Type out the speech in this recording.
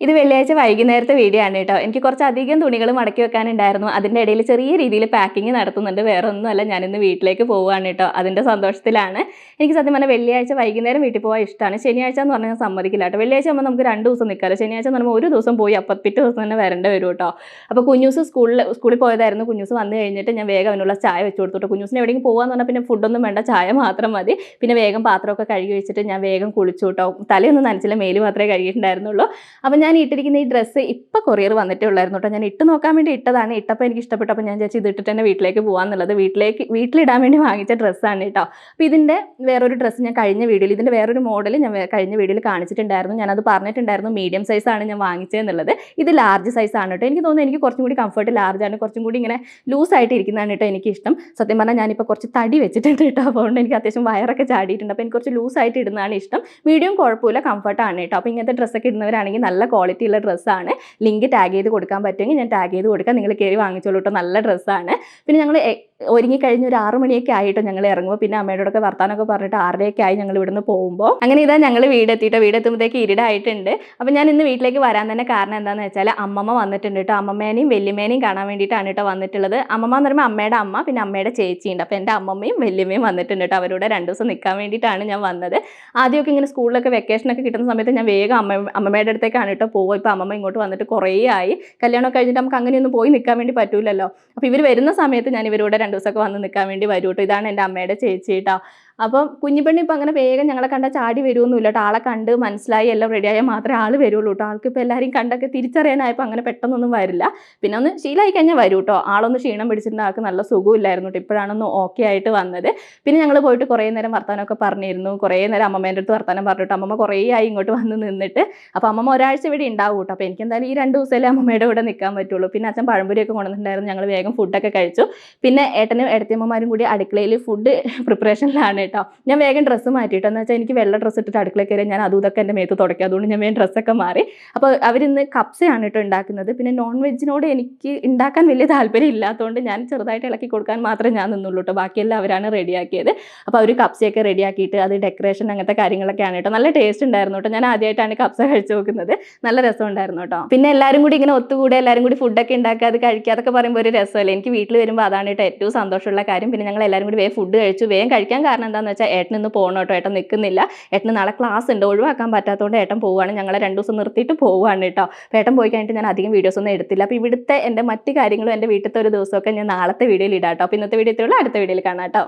ഇത് വെള്ളിയാഴ്ച വൈകുന്നേരത്തെ വീഡിയോ ആണ് കേട്ടോ. എനിക്ക് കുറച്ച് അധികം തുണികൾ മടക്കി വെക്കാനുണ്ടായിരുന്നു. അതിന്റെ ഇടയിൽ ചെറിയ രീതിയിൽ പാക്കിങ് നടത്തുന്നുണ്ട്. വേറെ ഒന്നുമല്ല ഞാനിന്ന് വീട്ടിലേക്ക് പോവുകയാണ് കേട്ടോ. അതിന്റെ സന്തോഷത്തിലാണ്. എനിക്ക് സത്യം പറഞ്ഞാൽ വെള്ളിയാഴ്ച വൈകുന്നേരം വീട്ടിൽ പോകാൻ ഇഷ്ടമാണ്. ശനിയാഴ്ച എന്ന് പറഞ്ഞാൽ സമ്മതിക്കില്ല കേട്ടോ. വെള്ളിയാഴ്ച ആകുമ്പോൾ നമുക്ക് രണ്ട് ദിവസം നിൽക്കാമല്ലോ. ശനിയാഴ്ച എന്ന് പറയുമ്പോൾ ഒരു ദിവസം പോയി അപ്പം പിറ്റേ ദിവസം തന്നെ വരേണ്ടി വരും കേട്ടോ. അപ്പോൾ കുഞ്ഞൂസ് സ്കൂളിൽ സ്കൂളിൽ പോയതായിരുന്നു. കുഞ്ഞൂസ് വന്നു കഴിഞ്ഞിട്ട് ഞാൻ വേഗം അവനുള്ള ചായ വെച്ച് കൊടുത്തു കുഞ്ഞൂസിന് എവിടെയെങ്കിലും പോകാമെന്ന് പറഞ്ഞാൽ പിന്നെ ഫുഡൊന്നും വേണ്ട. ചായ മാത്രം മതി. പിന്നെ വേഗം പാത്രമൊക്കെ കഴുകി വെച്ചിട്ട് ഞാൻ വേഗം കുളിച്ചു കേട്ടോ. തലയൊന്നും നനച്ചില്ല. മേൽ മാത്രമേ കഴുകിയിട്ടുണ്ടായിരുന്നുള്ളൂ. അപ്പം ഞാൻ ഇട്ടിരിക്കുന്ന ഈ ഡ്രസ്സ് ഇപ്പം കൊറിയർ വന്നിട്ടേ ഉള്ളായിരുന്നു കേട്ടോ ഞാൻ ഇട്ട് നോക്കാൻ വേണ്ടി ഇട്ടതാണ്. ഇട്ടപ്പോൾ എനിക്ക് ഇഷ്ടപ്പെട്ടു. അപ്പോൾ ഞാൻ ചേച്ചി ഇത് ഇട്ടിട്ട് തന്നെ വീട്ടിലേക്ക് പോകാമെന്നുള്ളത് വീട്ടിലേക്ക് വീട്ടിലിടാൻ വേണ്ടി വാങ്ങിച്ച ഡ്രസ്സാണ് കേട്ടോ അപ്പോൾ ഇതിന്റെ വേറൊരു ഡ്രസ്സ് ഞാൻ കഴിഞ്ഞ വീഡിയോയിൽ ഇതിന്റെ വേറൊരു മോഡൽ ഞാൻ കഴിഞ്ഞ വീഡിയോയിൽ കാണിച്ചിട്ടുണ്ടായിരുന്നു. ഞാനത് പറഞ്ഞിട്ടുണ്ടായിരുന്നു മീഡിയം സൈസാണ് ഞാൻ വാങ്ങിച്ചതെന്നുള്ളത്. ഇത് ലാർജ് സൈസാണ് കേട്ടോ എനിക്ക് തോന്നുന്നു എനിക്ക് കുറച്ചും കൂടി കംഫർട്ട് ലാർജ് ആണ്. കുറച്ചും കൂടി ഇങ്ങനെ ലൂസായിട്ട് ഇരിക്കുന്നതാണ് കേട്ടോ എനിക്ക് ഇഷ്ടം. സത്യം പറഞ്ഞാൽ ഞാനിപ്പോൾ കുറച്ച് തടി വെച്ചിട്ടുണ്ട് കേട്ടോ അതുകൊണ്ട് എനിക്ക് അത്യാവശ്യം വയറൊക്കെ ചാടിയിട്ടുണ്ട്. അപ്പോൾ എനിക്ക് കുറച്ച് ലൂസായിട്ട് ഇടുന്നതാണ് ഇഷ്ടം. മീഡിയം കുഴപ്പമില്ല കംഫർട്ടാണ് കേട്ടോ അപ്പോൾ ഇങ്ങനത്തെ ഡ്രസ്സൊക്കെ ഇടുന്നവരാണെങ്കിൽ നല്ല ക്വാളിറ്റി ഉള്ള ഡ്രസ്സാണ് ലിങ്ക് ടാഗ് ചെയ്ത് കൊടുക്കാൻ പറ്റുമെങ്കിൽ ഞാൻ ടാഗ് ചെയ്ത് കൊടുക്കാം. നിങ്ങൾ കയറി വാങ്ങിച്ചോളൂ കേട്ടോ നല്ല ഡ്രസ്സാണ് പിന്നെ ഞങ്ങൾ ഒരുങ്ങി കഴിഞ്ഞ് ഒരു ആറു മണിയൊക്കെ ആയിട്ട് ഞങ്ങൾ ഇറങ്ങുമ്പോൾ പിന്നെ അമ്മയോടൊക്കെ വർത്താനൊക്കെ പറഞ്ഞിട്ട് ആറരയൊക്കെ ആയി ഞങ്ങൾ ഇവിടുന്ന് പോകുമ്പോൾ അങ്ങനെ ഇതാ ഞങ്ങൾ വീടെത്തിയിട്ട് വീടെത്തുമ്പോഴത്തേക്ക് ഇരുടായിട്ടുണ്ട്. അപ്പം ഞാൻ ഇന്ന് വീട്ടിലേക്ക് വരാൻ തന്നെ കാരണം എന്താണെന്ന് വെച്ചാൽ അമ്മമ്മ വന്നിട്ടുണ്ട് കേട്ടോ അമ്മമ്മേനെയും വല്യമ്മേനെയും കാണാൻ വേണ്ടിയിട്ടാണ് കേട്ടോ വന്നിട്ടുള്ളത്. അമ്മമ്മ എന്ന് പറയുമ്പോൾ അമ്മയുടെ അമ്മ പിന്നെ അമ്മയുടെ ചേച്ചിയുണ്ട്. അപ്പോൾ എന്റെ അമ്മമ്മയും വല്യമ്മയും വന്നിട്ടുണ്ട് കേട്ടോ അവരോട് രണ്ട് ദിവസം നിൽക്കാൻ വേണ്ടിയിട്ടാണ് ഞാൻ വന്നത്. ആദ്യമൊക്കെ ഇങ്ങനെ സ്കൂളിലൊക്കെ വെക്കേഷനൊക്കെ കിട്ടുന്ന സമയത്ത് ഞാൻ വേഗം അമ്മ അമ്മമ്മയുടെ അടുത്തേക്കാണ് കേട്ടോ പോകും ഇപ്പോൾ അമ്മമ്മ ഇങ്ങോട്ട് വന്നിട്ട് കുറേ ആയി. കല്യാണം കഴിഞ്ഞിട്ട് നമുക്ക് അങ്ങനെയൊന്നും പോയി നിൽക്കാൻ വേണ്ടി പറ്റൂലല്ലോ. അപ്പോൾ ഇവർ വരുന്ന സമയത്ത് ഞാൻ ഇവരോട് രണ്ട് ദിവസമൊക്കെ വന്ന് നിൽക്കാൻ വേണ്ടി വരും കേട്ടോ ഇതാണ് എന്റെ അമ്മയുടെ ചേച്ചി കേട്ടോ അപ്പം കുഞ്ഞിപ്പെണ്ണി ഇപ്പം അങ്ങനെ വേഗം ഞങ്ങളെ കണ്ട ചാടി വരുമൊന്നുമില്ല കേട്ടോ. ആളെ കണ്ട് മനസ്സിലായി എല്ലാം റെഡിയായാൽ മാത്രമേ ആൾ വരുള്ളൂ കേട്ടോ. ആൾക്ക് ഇപ്പോൾ എല്ലാവരും കണ്ടൊക്കെ തിരിച്ചറിയാനായപ്പോൾ അങ്ങനെ പെട്ടെന്നൊന്നും വരില്ല. പിന്നെ ഒന്ന് ശീലമായി കഴിഞ്ഞാൽ വരൂ കേട്ടോ. ആളൊന്ന് ക്ഷീണം പിടിച്ചിട്ടുണ്ട് ആൾക്ക് നല്ല സുഖമില്ലായിരുന്നു കേട്ടോ. ഇപ്പോഴാണൊന്ന് ഓക്കെ ആയിട്ട് വന്നത്. പിന്നെ ഞങ്ങൾ പോയിട്ട് കുറേ നേരം വർത്താനമൊക്കെ പറഞ്ഞിരുന്നു. കുറേ നേരം അമ്മമ്മേന്റെ അടുത്ത് വർത്താനം പറഞ്ഞിട്ട് അമ്മമ്മ കുറേ ആയി ഇങ്ങോട്ട് വന്ന് നിന്നിട്ട്. അപ്പോൾ അമ്മമ്മ ഒരാഴ്ച ഇവിടെ ഉണ്ടാവും കേട്ടോ. അപ്പോൾ എനിക്ക് എന്തായാലും ഈ രണ്ട് ദിവസമല്ലേ അമ്മമ്മയുടെ കൂടെ നിൽക്കാൻ പറ്റുള്ളൂ. പിന്നെ അച്ഛൻ പഴംപൊരിയൊക്കെ കൊണ്ടുവന്നിട്ടുണ്ടായിരുന്നു. ഞങ്ങൾ വേഗം ഫുഡൊക്കെ കഴിച്ചു. പിന്നെ ഏട്ടനും ഏട്ടത്തിയമ്മമാരും കൂടി അടുക്കളയിൽ ഫുഡ് പ്രിപ്പറേഷനിലാണ് കേട്ടോ. ഞാൻ വേഗം ഡ്രസ്സ് മാറ്റിയിട്ട് എന്ന് വെച്ചാൽ എനിക്ക് വെള്ള ഡ്രസ്സ് ഇട്ടിട്ട് അടുക്കളയിൽ കയറി ഞാൻ അതും ഇതൊക്കെ എന്റെ മേത്ത് തുടക്കുക അതുകൊണ്ട് ഞാൻ വേഗം ഡ്രസ്സൊക്കെ മാറി. അപ്പോൾ അവരിന്ന് കപ്സയാണ് കേട്ടോ ഉണ്ടാക്കുന്നത്. പിന്നെ നോൺ വെജിനോട് എനിക്ക് ഉണ്ടാക്കാൻ വലിയ താല്പര്യം ഇല്ലാത്തതുകൊണ്ട് ഞാൻ ചെറുതായിട്ട് ഇളക്കി കൊടുക്കാൻ മാത്രമേ ഞാൻ നിന്നുള്ളൂ കേട്ടോ. ബാക്കിയെല്ലാം അവരാണ് റെഡിയാക്കിയത് അപ്പോൾ അവർ കപ്സയൊക്കെ റെഡിയാക്കിയിട്ട് അത് ഡെക്കറേഷൻ അങ്ങനത്തെ കാര്യങ്ങളൊക്കെയാണ് കേട്ടോ. നല്ല ടേസ്റ്റ് ഉണ്ടായിരുന്നു കേട്ടോ. ഞാൻ ആദ്യമായിട്ടാണ് കപ്സ കഴിച്ചു നോക്കുന്നത്. നല്ല രസം ഉണ്ടായിരുന്നു കേട്ടോ. പിന്നെ എല്ലാവരും കൂടി ഇങ്ങനെ ഒത്തുകൂടെ എല്ലാവരും കൂടി ഫുഡൊക്കെ ഉണ്ടാക്കുക അത് കഴിക്കുക അതൊക്കെ പറയുമ്പോൾ ഒരു രസമല്ലേ? എനിക്ക് വീട്ടിൽ വരുമ്പോൾ അതാണ് കേട്ടോ ഏറ്റവും സന്തോഷമുള്ള കാര്യം. പിന്നെ ഞങ്ങൾ എല്ലാവരും കൂടി വേഗം ഫുഡ് കഴിച്ചു. വേഗം കഴിക്കാൻ കാരണം എന്താണെന്ന് വെച്ചാൽ ഏട്ടൻ ഇന്ന് പോകണം കേട്ടോ ഏട്ടൻ നിൽക്കുന്നില്ല ഏട്ടന് നാളെ ക്ലാസ് ഉണ്ട്. ഒഴിവാക്കാൻ പറ്റാത്തതുകൊണ്ട് ഏട്ടൻ പോവുകയാണ് ഞങ്ങളെ രണ്ട് ദിവസം നിർത്തിയിട്ട് പോവുകയാണ് കേട്ടോ അപ്പോൾ ഏട്ടൻ പോയി കഴിഞ്ഞിട്ട് ഞാൻ അധികം വീഡിയോസ് ഒന്നും എടുത്തില്ല. അപ്പോൾ ഇവിടുത്തെ എന്റെ മറ്റ് കാര്യങ്ങളും എന്റെ വീട്ടിലത്തെ ഒരു ദിവസമൊക്കെ ഞാൻ നാളത്തെ വീഡിയോയിൽ ഇടാം കേട്ടോ അപ്പോൾ ഇന്നത്തെ വീഡിയോ ഇത്രയുള്ള അടുത്ത വീഡിയോയിൽ കാണാം കേട്ടോ